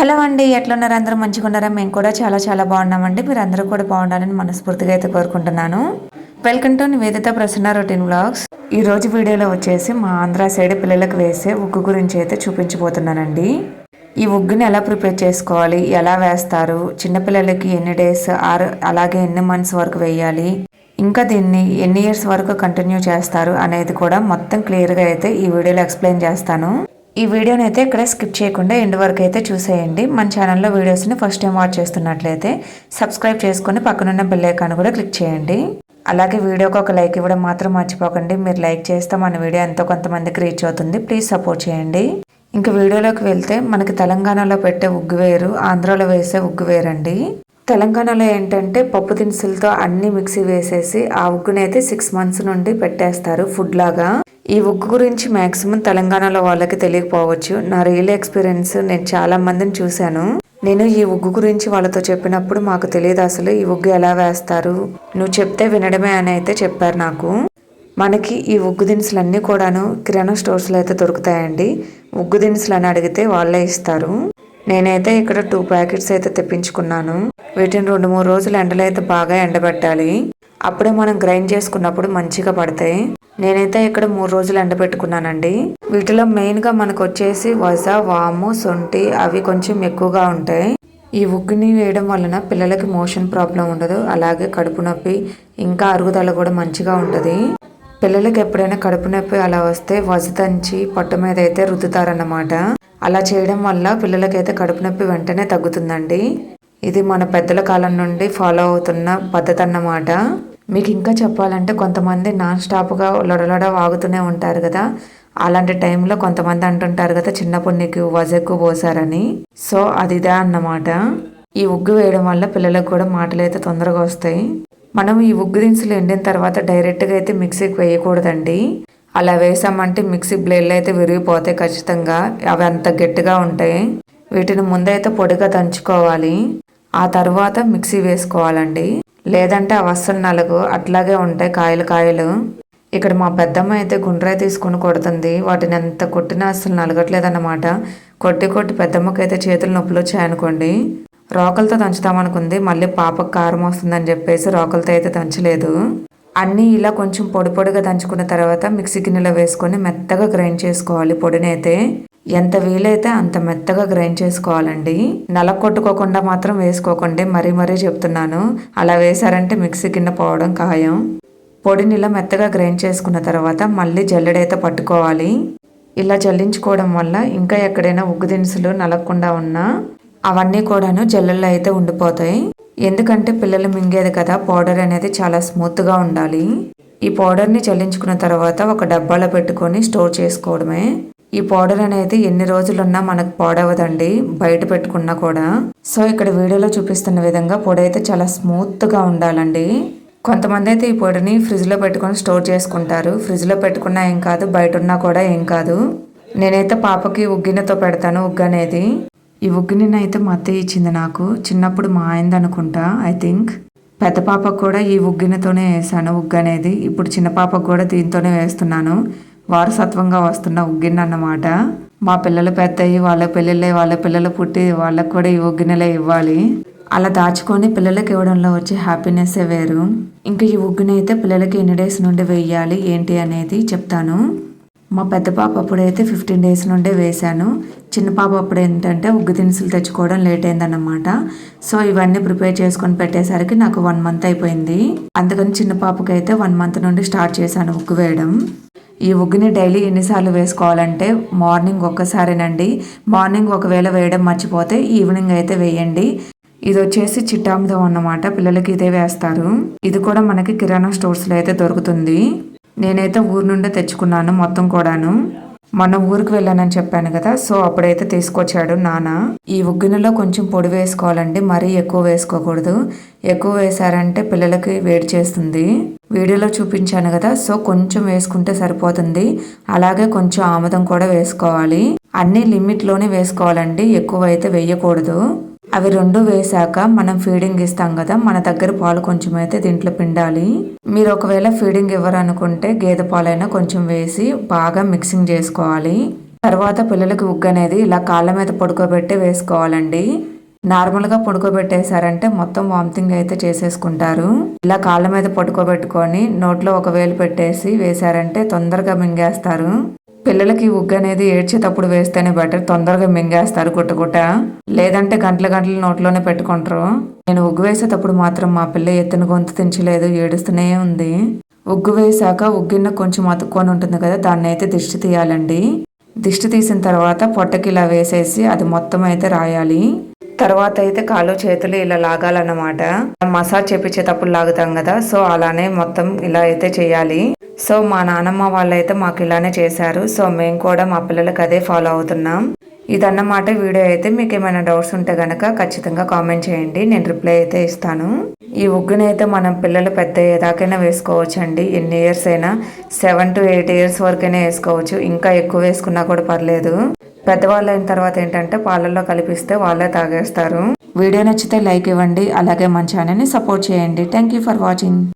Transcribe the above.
Hello అండి ఎట్లున్నారు? అందరూ మంచిగా ఉన్నారా? మేము కూడా చాలా చాలా బాగున్నామండి. మీరు అందరూ కూడా బాగుండాలని మనస్ఫూర్తిగా అయితే కోరుకుంటున్నాను. Welcome to Nivedita Prasanna routine blogs ఈ రోజు వీడియోలో వచ్చేసి మా ఆంధ్ర సైడ్ పిల్లలకు వేసే ఉగ్గు గురించి అయితే చూపించబోతున్నానండి. ఈ ఉగ్గుని ఎలా ప్రిపేర్ చేసుకోవాలి? ఎలా వేస్తారు? చిన్నపిల్లలకి ఎన్ని డేస్ ఆర్ అలాగే ఎన్ని మంత్స్ వరకు వేయాలి? ఇంకా దీన్ని ఎన్ని ఇయర్స్ వరకు కంటిన్యూ చేస్తారు అనేది కూడా మొత్తం క్లియర్గా అయితే ఈ వీడియోలో ఎక్స్ప్లెయిన్ చేస్తాను. ఈ వీడియోని అయితే ఇక్కడ స్కిప్ చేయకుండా ఎండ్ వరకు అయితే చూసేయండి. మన ఛానల్లో వీడియోస్ని ఫస్ట్ టైం వాచ్ చేస్తున్నట్లయితే సబ్స్క్రైబ్ చేసుకొని పక్కనున్న బెల్ ఐకాన్ కూడా క్లిక్ చేయండి. అలాగే వీడియోకి ఒక లైక్ ఇవ్వడం మాత్రం మర్చిపోకండి. మీరు లైక్ చేస్తే మన వీడియో ఎంతో కొంతమందికి రీచ్ అవుతుంది. ప్లీజ్ సపోర్ట్ చేయండి. ఇంకా వీడియోలోకి వెళ్తే మనకి తెలంగాణలో పెట్టే ఉగ్గు వేరు ఆంధ్రాలో వేసే ఉగ్గు వేరండి. తెలంగాణలో ఏంటంటే పప్పు దినుసులతో అన్ని మిక్సీ వేసేసి ఆ ఉగ్గుని అయితే సిక్స్ మంత్స్ నుండి పెట్టేస్తారు ఫుడ్ లాగా. ఈ ఉగ్గు గురించి మాక్సిమం తెలంగాణలో వాళ్ళకి తెలియకపోవచ్చు. నా రియల్ ఎక్స్పీరియన్స్ నేను చాలా మందిని చూశాను. నేను ఈ ఉగ్గు గురించి వాళ్ళతో చెప్పినప్పుడు మాకు తెలియదు అసలు ఈ ఉగ్గు ఎలా వేస్తారు. నువ్వు చెప్తే వినడమే అని అయితే చెప్పారు నాకు. మనకి ఈ ఉగ్గు దినుసులన్నీ కూడాను కిరాణా స్టోర్స్లో అయితే దొరుకుతాయండి. ఉగ్గు దినుసులు అని అడిగితే వాళ్ళే ఇస్తారు. నేనైతే ఇక్కడ టూ ప్యాకెట్స్ అయితే తెప్పించుకున్నాను. వీటిని రెండు మూడు రోజులు ఎండలో అయితే బాగా ఎండబెట్టాలి. అప్పుడే మనం గ్రైండ్ చేసుకున్నప్పుడు మంచిగా పడతాయి. నేనైతే ఇక్కడ మూడు రోజులు ఎండబెట్టుకున్నానండి. వీటిలో మెయిన్గా మనకు వచ్చేసి వజ వాము సొంటి అవి కొంచెం ఎక్కువగా ఉంటాయి. ఈ ఉగ్గుని వేయడం వలన పిల్లలకి మోషన్ ప్రాబ్లం ఉండదు. అలాగే కడుపు నొప్పి ఇంకా అరుగుదల కూడా మంచిగా ఉంటుంది. పిల్లలకి ఎప్పుడైనా కడుపు నొప్పి అలా వస్తే వజ దంచి పొట్ట మీద అయితే రుద్దుతారన్నమాట. అలా చేయడం వల్ల పిల్లలకైతే కడుపు నొప్పి వెంటనే తగ్గుతుందండి. ఇది మన పెద్దల కాలం నుండి ఫాలో అవుతున్న పద్ధతి అన్నమాట. మీకు ఇంకా చెప్పాలంటే కొంతమంది నాన్ స్టాప్గా లొడలొడ వాగుతూనే ఉంటారు కదా. అలాంటి టైంలో కొంతమంది అంటుంటారు కదా చిన్నప్పుడు నీకు వజెక్కు పోసారని. సో అది ఇదే అన్నమాట. ఈ ఉగ్గు వేయడం వల్ల పిల్లలకు కూడా మాటలు అయితే తొందరగా వస్తాయి. మనం ఈ ఉగ్గు దినుసులు ఎండిన తర్వాత డైరెక్ట్గా అయితే మిక్సీకి వేయకూడదండి. అలా వేసామంటే మిక్సీ బ్లేడ్లు అయితే విరిగిపోతాయి ఖచ్చితంగా. అవి అంత గట్టిగా ఉంటాయి. వీటిని ముందైతే పొడిగా దంచుకోవాలి. ఆ తర్వాత మిక్సీ వేసుకోవాలండి. లేదంటే అవి అస్సలు నలుగు అట్లాగే ఉంటాయి కాయలు కాయలు. ఇక్కడ మా పెద్దమ్మ అయితే గుండ్రాయి తీసుకొని కొడుతుంది. వాటిని ఎంత కొట్టినా అస్సలు నలగట్లేదన్నమాట. కొట్టి కొట్టి పెద్దమ్మకి అయితే చేతులు నొప్పులు వచ్చాయనుకోండి రోకలతో దంచుతామనుకుంది. మళ్ళీ పాపకు కారం వస్తుందని చెప్పేసి రోకలతో అయితే దంచలేదు. అన్నీ ఇలా కొంచెం పొడి పొడిగా దంచుకున్న తర్వాత మిక్సీ గిన్నెలో వేసుకొని మెత్తగా గ్రైండ్ చేసుకోవాలి పొడిని అయితే. ఎంత వీలైతే అంత మెత్తగా గ్రైండ్ చేసుకోవాలండి. నల కొట్టుకోకుండా మాత్రం వేసుకోకండి. మరీ మరీ చెప్తున్నాను. అలా వేశారంటే మిక్సీ గిన్నె పోవడం ఖాయం. పొడిని ఇలా మెత్తగా గ్రైండ్ చేసుకున్న తర్వాత మళ్ళీ జల్లెడైతే పట్టుకోవాలి. ఇలా జల్లించుకోవడం వల్ల ఇంకా ఎక్కడైనా ఉగ్గు దినుసులు నలగకుండా ఉన్నా అవన్నీ కూడాను జల్లెళ్ళు అయితే ఉండిపోతాయి. ఎందుకంటే పిల్లలు మింగేది కదా పౌడర్ అనేది చాలా స్మూత్గా ఉండాలి. ఈ పౌడర్ని చల్లించుకున్న తర్వాత ఒక డబ్బాలో పెట్టుకొని స్టోర్ చేసుకోవడమే. ఈ పౌడర్ అనేది ఎన్ని రోజులున్నా మనకు పాడవదండి బయట పెట్టుకున్నా కూడా. సో ఇక్కడ వీడియోలో చూపిస్తున్న విధంగా పొడి అయితే చాలా స్మూత్గా ఉండాలండి. కొంతమంది అయితే ఈ పొడిని ఫ్రిడ్జ్లో పెట్టుకొని స్టోర్ చేసుకుంటారు. ఫ్రిడ్జ్లో పెట్టుకున్నా ఏం కాదు బయట ఉన్నా కూడా ఏం కాదు. నేనైతే పాపకి ఉగ్గినతో పెడతాను ఉగ్గు అనేది. ఈ ఉగ్గుని అయితే మా అత్తయ్య ఇచ్చింది నాకు. చిన్నప్పుడు మా ఆయనది అనుకుంటా ఐ థింక్. పెద్ద పాపకు కూడా ఈ ఉగ్గినతోనే వేసాను ఉగ్గు అనేది. ఇప్పుడు చిన్న పాపకు కూడా దీంతోనే వేస్తున్నాను. వారసత్వంగా వస్తున్న ఉగ్గిన అన్నమాట మా పిల్లలు పెద్దయి వాళ్ళ పిల్లలే వాళ్ళ పిల్లలు పుట్టి వాళ్ళకు కూడా ఈ ఉగ్గినలే ఇవ్వాలి. అలా దాచుకొని పిల్లలకి ఇవ్వడంలో వచ్చే హ్యాపీనెస్సే వేరు. ఇంకా ఈ ఉగ్గుని అయితే పిల్లలకి ఎన్ని డేస్ నుండి వేయాలి ఏంటి అనేది చెప్తాను. మా పెద్ద పాప అప్పుడైతే ఫిఫ్టీన్ డేస్ నుండే వేశాను. చిన్న పాప అప్పుడు ఏంటంటే ఉగ్గు దినుసులు తెచ్చుకోవడం లేట్ అయిందన్నమాట. సో ఇవన్నీ ప్రిపేర్ చేసుకొని పెట్టేసరికి నాకు వన్ మంత్ అయిపోయింది. అందుకని చిన్న పాపకైతే వన్ మంత్ నుండి స్టార్ట్ చేశాను ఉగ్గు వేయడం. ఈ ఉగ్గుని డైలీ ఎన్నిసార్లు వేసుకోవాలంటే మార్నింగ్ ఒక్కసారేనండి. మార్నింగ్ ఒకవేళ వేయడం మర్చిపోతే ఈవినింగ్ అయితే వేయండి. ఇది వచ్చేసి చిట్టాముదం అన్నమాట. పిల్లలకి ఇదే వేస్తారు. ఇది కూడా మనకి కిరాణా స్టోర్స్లో అయితే దొరుకుతుంది. నేనైతే ఊరు నుండే తెచ్చుకున్నాను మొత్తం కూడాను. మొన్న ఊరికి వెళ్ళానని చెప్పాను కదా సో అప్పుడైతే తీసుకొచ్చాడు నాన్న. ఈ ఉగ్గినలో కొంచెం పొడి వేసుకోవాలండి మరీ ఎక్కువ వేసుకోకూడదు. ఎక్కువ వేసారంటే పిల్లలకి వేడి చేస్తుంది. వీడియోలో చూపించాను కదా సో కొంచెం వేసుకుంటే సరిపోతుంది. అలాగే కొంచెం ఆముదం కూడా వేసుకోవాలి. అన్ని లిమిట్లోనే వేసుకోవాలండి ఎక్కువ అయితే వేయకూడదు. అవి రెండు వేసాక మనం ఫీడింగ్ ఇస్తాం కదా మన దగ్గర పాలు కొంచెం అయితే దీంట్లో పిండాలి. మీరు ఒకవేళ ఫీడింగ్ ఇవ్వరనుకుంటే గేదె పాలైనా కొంచెం వేసి బాగా మిక్సింగ్ చేసుకోవాలి. తర్వాత పిల్లలకి ఉగ్గు అనేది ఇలా కాళ్ళ మీద పడుకోబెట్టి వేసుకోవాలండి. నార్మల్గా పడుకోబెట్టేశారంటే మొత్తం వామిటింగ్ అయితే చేసేసుకుంటారు. ఇలా కాళ్ళ మీద పడుకోబెట్టుకొని నోట్లో ఒక వేలు పెట్టేసి వేశారంటే తొందరగా మింగేస్తారు. పిల్లలకి ఉగ్గు అనేది ఏడ్చేటప్పుడు వేస్తేనే బెటర్ తొందరగా మింగేస్తారు గుట్టగుట్ట లేదంటే గంటల గంటలు నోట్లోనే పెట్టుకుంటారు. నేను ఉగ్గు వేసేటప్పుడు మాత్రం మా పిల్ల ఎత్తున గొంతు తెంచలేదు ఏడుస్తూనే ఉంది. ఉగ్గు వేసాక ఉగ్గిన్న కొంచెం అతుక్కొని ఉంటుంది కదా దాన్ని అయితే దిష్టి తీయాలండి. దిష్టి తీసిన తర్వాత పొట్టకి ఇలా వేసేసి అది మొత్తం అయితే రాయాలి. తర్వాత అయితే కాళ్ళు చేతులు ఇలా లాగాలన్నమాట. మసాజ్ చేపించేటప్పుడు లాగుతాం కదా సో అలానే మొత్తం ఇలా అయితే చేయాలి. సో మా నానమ్మ వాళ్ళైతే మాకు ఇలానే చేశారు. సో మేము కూడా మా పిల్లలకి అదే ఫాలో అవుతున్నాం. ఇదన్నమాట వీడియో అయితే. మీకు ఏమైనా డౌట్స్ ఉంటే గనక ఖచ్చితంగా కామెంట్ చేయండి. నేను రిప్లై అయితే ఇస్తాను. ఈ ఉగ్గుని అయితే మనం పిల్లలు పెద్ద ఏదాకైనా వేసుకోవచ్చు అండి ఎన్ని ఇయర్స్ అయినా సెవెన్ టు ఎయిట్ ఇయర్స్ వరకైనా వేసుకోవచ్చు. ఇంకా ఎక్కువ వేసుకున్నా కూడా పర్లేదు. పెద్దవాళ్ళు అయిన తర్వాత ఏంటంటే పాలల్లో కలిపిస్తే వాళ్ళే తాగేస్తారు. వీడియో నచ్చితే లైక్ ఇవ్వండి అలాగే మన ఛానల్ని సపోర్ట్ చేయండి. Thank you for watching